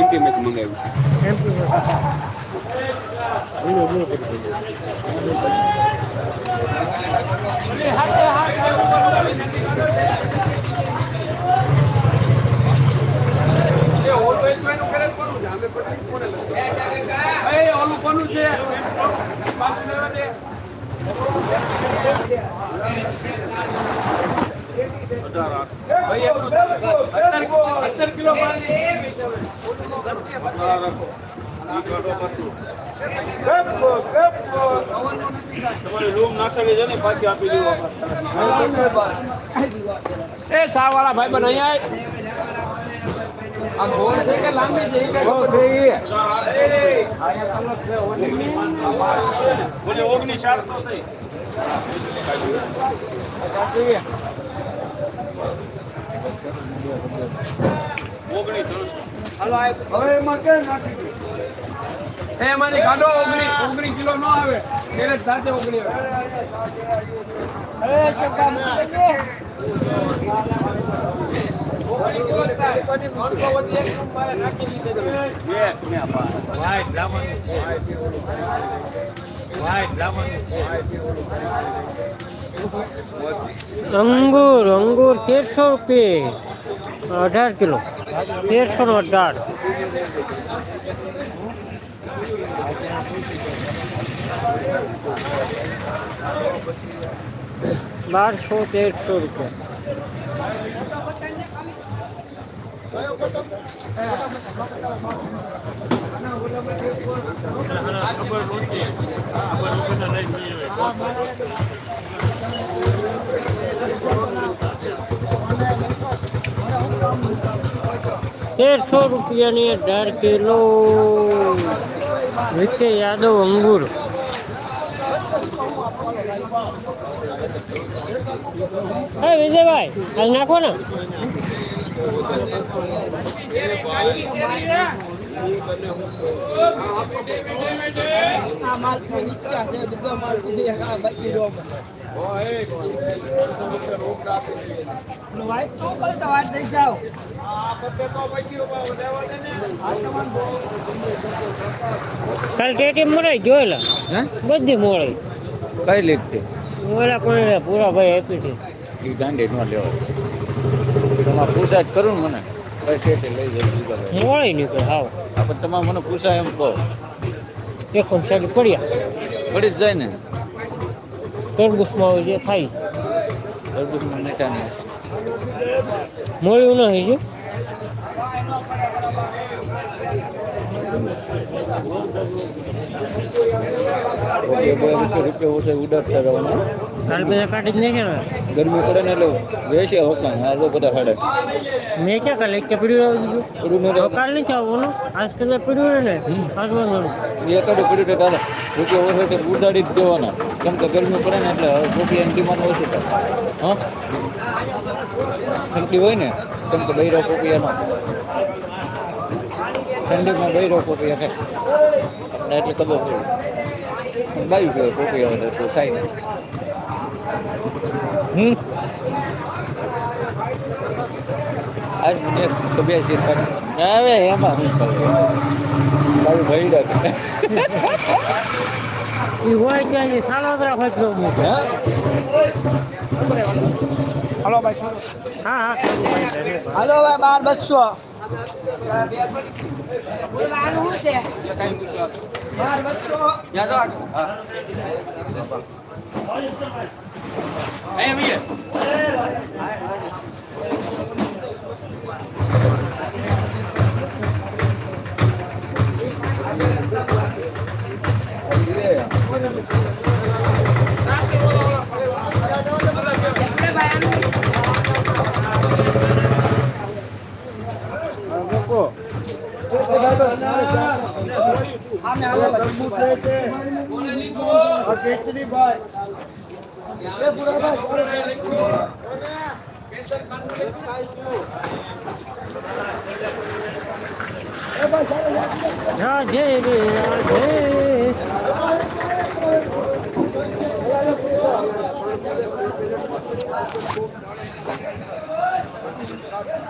MP માંથી મંગાવ્યું. છે અત્તર કિલો માલ તમારી રૂમ નાખેલી છે ને પાછી આપી દેવા એ સા વાળા ભાઈ બન અહીંયા. ગોળ છે કે લાંબી છે નથી. બોલે ઓગણીસ થઈ ઓગણીસ હવે એમાં ક્યાં નાખી એ એમાંથી કાઢો ઓગણીસ ઓગણીસ કિલો ન આવે કેરેટ સાથે છે. અંગુર અંગુર તેરસો રૂપિયા અઢાર કિલો. તેરસો નો અઢાર. બારસો તેરસો રૂપિયા. તેરસો રૂપિયાની અઢાર કિલો વિકે યાદવ અંગુર. હે વિજયભાઈ હાલ નાખો ને. આ માલ તો છે બધો માલ કીધી એક રહ્યો વાઈટ નો કરે તો વાઈટ દઈ જાઓ કાલ ટેટી મળે જોયેલા હે? બધી મોડાઈ કઈ લીધી ઓલા પણ પૂરા ભાઈ આપી હતી એ ગાંડી નો લેવા તમારે પૂછાય જ કરું મને? નહીં કોઈ હાવ. આપણે તમારે મને પૂછાય એમ કહો. એક સાઈડ પડ્યા. પડી જ જાય ને. તરબૂચમાં હોય જે થાય. તરબૂચમાં નેટા નહીં મળ્યું નહીં છે ગરમી પડે ને એટલે વેસે હોકા આ તો બધા હાડે. મેં ક્યાં કાલે કે પડ્યું ને દીધું કાલ નથી આવવાનું? આજ કદાચ પડ્યું ને? આજ વાંધો નહીં એકાડે પડ્યું તો ચાલે રૂપિયા ઓછા તો ઉડાડી જ દેવાના. કેમ કે ગરમી પડે ને એટલે હવે રૂપિયાની ડિમાન્ડ ઓછી થાય. હા? ઠંડી હોય ને કેમ કે બૈરો પોપિયાનો ઠંડીમાં બૈરો પોપિયા ખાય એટલે ખબર થયું બાયું ગયો પોપિયા હોય તો થાય ને. હમ? આજ મને તો બે સીટ હવે એમાં હું કરું? મારું ભાઈ કે એ હોય ત્યાં જે સાલોદરા હોય હા. હાલો ભાઈ. હા હા. હાલો ભાઈ બાર બસો બાર બસો જય જય ભાઈ